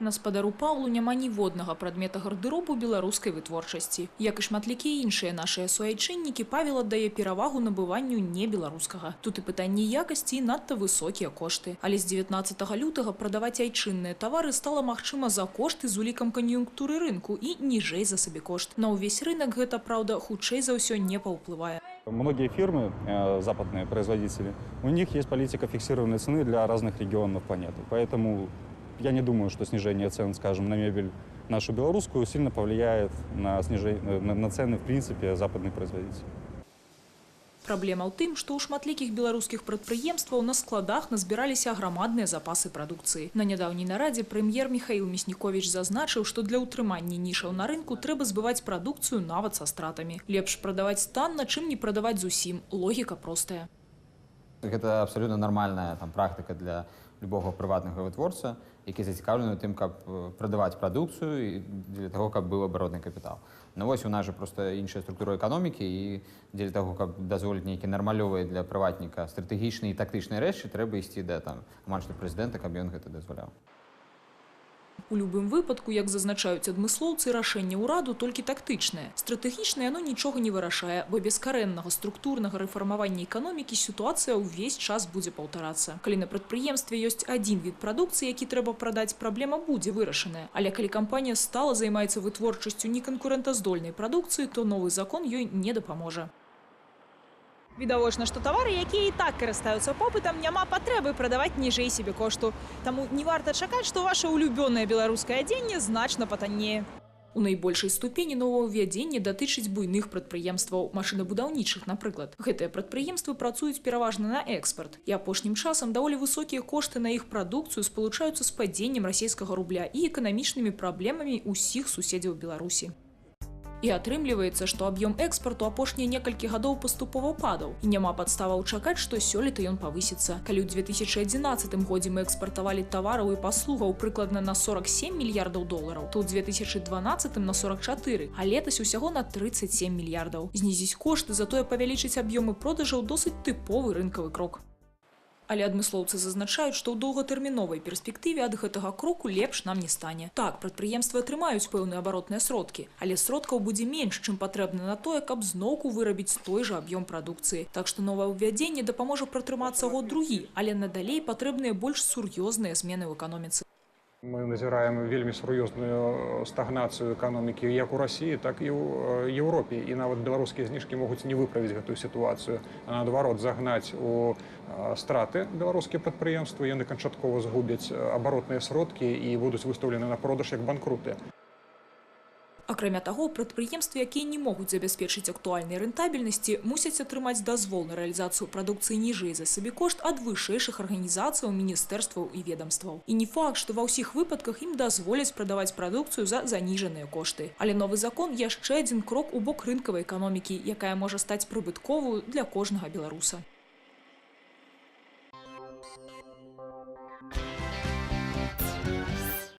На спадару Паўлу няма ніводнага прадмета гардыробу беларускай вытворчасці. Як і шматлікія іншыя нашыя суайчыннікі, Павел аддае перавагу набыванню не беларускага. Тут і пытанні якасці і надта высокія кошты. Але з 19 лютага прадаваць айчынныя тавары стала магчыма за кошты з улікам кан'юнктуры рынку і ніжэй за сабекошт. На ўвесь рынок гэта, праўда, хутчэй за ўсё не паўплывае. Многие фирмы, э, западные производители, у них есть политика фиксированной цены для разных регионов планеты. Поэтому я не думаю, что снижение цен, скажем, на мебель нашу белорусскую сильно повлияет на, снижение, на, на цены, в принципе, западных производителей. Праблема ў тым, што ў шматлікіх беларускіх прадпрыемстваў на складах назбіраліся аграмадныя запасы прадукцыі. На нядаўняй нарадзе прэм'ер Михаил Мяснікович зазначыў, што для ўтрымання нішаў на рынку трэба збываць прадукцыю нават са стратамі. Лепш прадаваць танна, чым не прадаваць зусім. Логіка простая. Гэта абсалютна нармальная там практыка для любого прыватнага вытворца, які зацікаўлены ў тым, каб э, прадаваць прадукцыю і для таго, каб быў абаротны капітал. Ну вось у нас жа проста іншая структура эканомікі і дзеля таго, каб дазволіць нейкі нармалёвыя для прыватніка стратэгічныя і тактычныя рэчы, трэба ісці да там амаль што прэзідэнта, каб ён гэта дазваляў. У любым выпадку, як зазначаюць адмыслоўцы, рашэнне ўраду толькі тактычнае. Стратэгічнае яно нічога не вырашае, бо без карэннага структурнага рэфармавання эканомікі сітуацыя ўвесь час будзе паўтарацца. Калі на прадпрыемстве ёсць адзін від прадукцыі, які трэба прадаць, праблема будзе вырашаная. Але калі кампанія стала займаецца вытворчасцю неканкурэнтаздольнай прадукцыі, то новы закон ёй не дапаможа. Відавочна, што тавары, якія і так карыстаюцца попытам, няма патрэбы прадаваць ніжэй сябе кошту. Таму не варта чакаць, што ваша улюбёнае беларускае адзенне значна патаннее. У найбольшай ступені новаўвядзенне датычыць буйных прадпрыемстваў машынабудаўнічых, напрыклад. Гэтыя прадпрыемствы працуюць пераважна на экспарт. І апошнім часам даволі высокія кошты на іх прадукцыю спалучаюцца з падзеннем расійскага рубля і эканамічнымі праблемамі ўсіх суседзяў Беларусі. І атрымліваецца, што аб'ём экспарту апошнія некалькі гадоў паступова падаў і няма падставаў чакаць, што сёлета ён павысіцца. Калі ў 2011 годзе мы экспартавалі тавараў і паслугаў прыкладна на 47 мільярдаў долараў, то ў 2012 на 44, а летась усяго на 37 мільярдаў. Знізіць кошты, затое павялічыць аб'ёмы продажаў досыць тыповы рынкавы крок. Але адмыслоўцы зазначаюць, што ў доўгатэрміновай перспектыве ад гэтага кроку лепш нам не стане. Так, прадпрыемствы атрымаюць пэўныя абаротныя сродкі, але сродкаў будзе менш, чым патрэбна на тое, каб зноўку вырабіць той жа аб'ём прадукцыі. Так што новае ўвядзенне дапаможа пратрымацца год другі, але надалей патрэбныя больш сур'ёзныя змены ў эканоміцы. Мы назіраем вельмі сур'ёзную стагнацыю эканомікі як у рассіі, так і ў Еўропе. І нават беларускія зніжкі могуць не выправіць гэтую сітуацыю, а наадварот загнаць у страты беларускія прадпрыемствы, яны канчаткова згубяць абаротныя сродкі і будуць выстаўлены на продаж як банкруты. Акрамя таго, прадпрыемствы, якія не могуць забяспечыць актуальнай рэнтабельнасці, мусяць атрымаць дазвол на рэалізацыю прадукцыі ніжэй за сабекошт ад вышэйшых арганізацыяў, міністэрстваў і ведомстваў. І не факт, што ва ўсіх выпадках ім дазволяць прадаваць прадукцыю за заніжаныя кошты. Але новы закон яшчэ адзін крок у бок рынкавай эканомікі, якая можа стаць прыбытковую для кожнага беларуса.